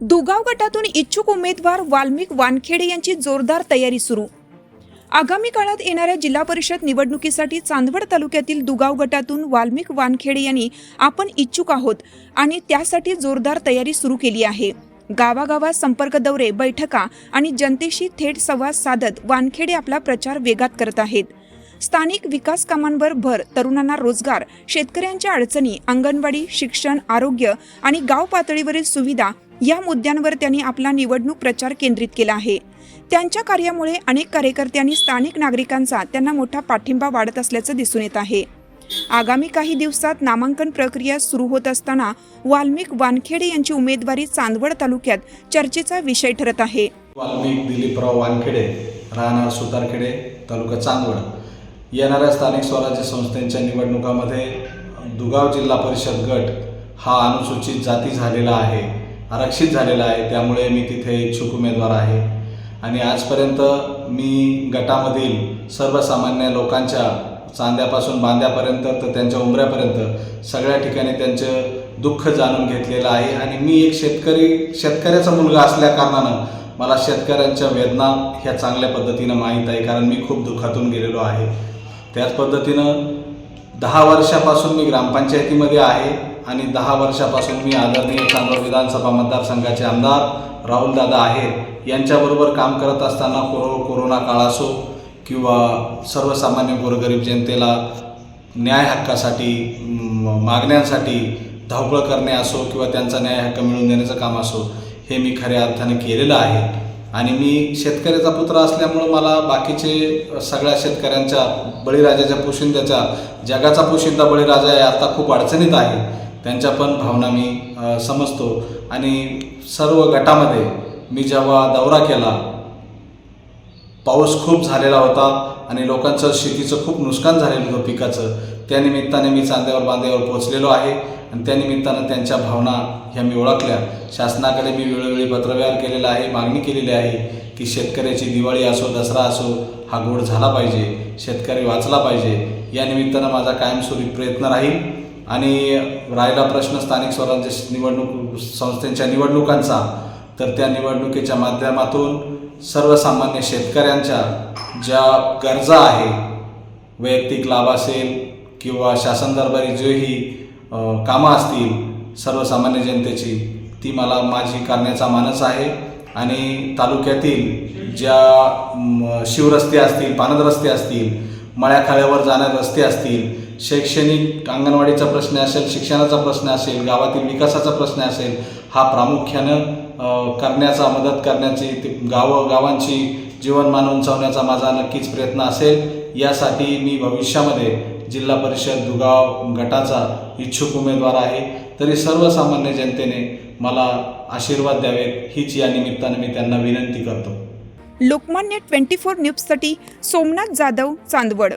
दुगाव गटातून इच्छुक उमेदवार वाल्मिक वानखेडे यांची जोरदार तयारी सुरू. आगामी काळात येणाऱ्या जिल्हा परिषद निवडणुकीसाठी चांदवड तालुक्यातील दुगाव गटातून वाल्मिक वानखेडे यांनी आपण इच्छुक आहोत आणि त्यासाठी जोरदार तयारी सुरू केली आहे. गावागावात संपर्क दौरे बैठका आणि जनतेशी थेट संवाद साधत वानखेडे आपला प्रचार वेगात करत आहेत. स्थानिक विकास कामांवर भर तरुणांना रोजगार शेतकऱ्यांच्या अडचणी अंगणवाडी शिक्षण आरोग्य आणि गाव पातळीवरील सुविधा या मुद्द्यांवर त्यांनी आपला निवडणूक प्रचार केंद्रित केला आहे. त्यांच्या कार्यामुळे अनेक कार्यकर्त्यांनी स्थानिक नागरिकांचा त्यांना मोठा पाठिंबा वाढत असल्याचं दिसून येत आहे. आगामी काही दिवसात नामांकन प्रक्रिया सुरू होत असताना वाल्मिक वानखेडे यांची उमेदवारी चांदवड तालुक्यात चर्चेचा विषय ठरत आहे. वाल्मिक दिलीपराव वानखेडे राहणार सुतारखेडे तालुका चांदवड. येणाऱ्या स्थानिक स्वराज्य संस्थेच्या निवडणुकामध्ये दुगाव जिल्हा परिषद गट हा अनुसूचित जाती झालेला आहे. आरक्षित झालेला आहे त्यामुळे मी तिथे इच्छुक उमेदवार आहे. आणि आजपर्यंत मी गटामधील सर्वसामान्य लोकांच्या चांद्यापासून बांद्यापर्यंत तर त्यांच्या उमऱ्यापर्यंत सगळ्या ठिकाणी त्यांचं दुःख जाणून घेतलेलं आहे. आणि मी एक शेतकरी शेतकऱ्याचा मुलगा असल्या कारणानं मला शेतकऱ्यांच्या वेदना ह्या चांगल्या पद्धतीनं माहीत आहे कारण मी खूप दुःखातून गेलेलो आहे. त्याच पद्धतीनं दहा वर्षापासून मी ग्रामपंचायतीमध्ये आहे. आणि दहा वर्षापासून मी आदरणीय चांदवड विधानसभा मतदारसंघाचे आमदार राहुलदादा आहेत. यांच्याबरोबर काम करत असताना कोरो कोरोना काळ असो किंवा सर्वसामान्य गोरगरीब जनतेला न्याय हक्कासाठी मागण्यांसाठी धावपळ करणे असो किंवा त्यांचा न्याय हक्क मिळवून देण्याचं काम असो हे मी खऱ्या अर्थाने केलेलं आहे. आणि मी शेतकऱ्याचा पुत्र असल्यामुळं मला बाकीचे सगळ्या शेतकऱ्यांच्या बळीराजाच्या पोशिंद्याच्या जगाचा पोशिंदा बळीराजा आहे आता खूप अडचणीत आहे. त्यांच्या पण भावना मी समजतो. आणि सर्व गटामध्ये मी जेव्हा दौरा केला पाऊस खूप झालेला होता आणि लोकांचं शेतीचं खूप नुकसान झालेलं होतं पिकाचं त्यानिमित्ताने मी चांद्यावर बांध्यावर पोचलेलो आहे आणि त्यानिमित्तानं त्यांच्या भावना ह्या मी ओळखल्या. शासनाकडे मी वेळोवेळी पत्रव्यवहार केलेला आहे मागणी केलेली आहे की शेतकऱ्याची दिवाळी असो दसरा असो हा गोड झाला पाहिजे शेतकरी वाचला पाहिजे. या निमित्तानं माझा कायमस्वरूपी प्रयत्न राहील. आणि राहिला प्रश्न स्थानिक स्वराज्य निवडणूक संस्थेच्या निवडणुकांचा तर त्या निवडणुकीच्या माध्यमातून सर्वसामान्य शेतकऱ्यांच्या ज्या गरजा आहे वैयक्तिक लाभ असेल किंवा शासन दरबारी जेही कामं असतील सर्वसामान्य जनतेची ती मला माझी करण्याचा मानस आहे. आणि तालुक्यातील ज्या शिवरस्ते असतील पानद रस्ते असतील मळ्याखाळ्यावर जाणारे रस्ते असतील शैक्षणिक अंगणवाडीचा प्रश्न असेल शिक्षणाचा प्रश्न असेल गावातील विकासाचा प्रश्न असेल हा प्रामुख्यानं करण्याचा मदत करण्याची ते गावं गावांची जीवनमान उंचावण्याचा माझा नक्कीच प्रयत्न असेल. यासाठी मी भविष्यामध्ये जिल्हा परिषद दुगाव गटाचा इच्छुक उमेदवार आहे. तरी सर्वसामान्य जनतेने मला आशीर्वाद द्यावेत हीच या निमित्ताने मी त्यांना विनंती करतो. लोकमान्य ट्वेंटी फोर न्यूजसाठी सोमनाथ जाधव चांदवड.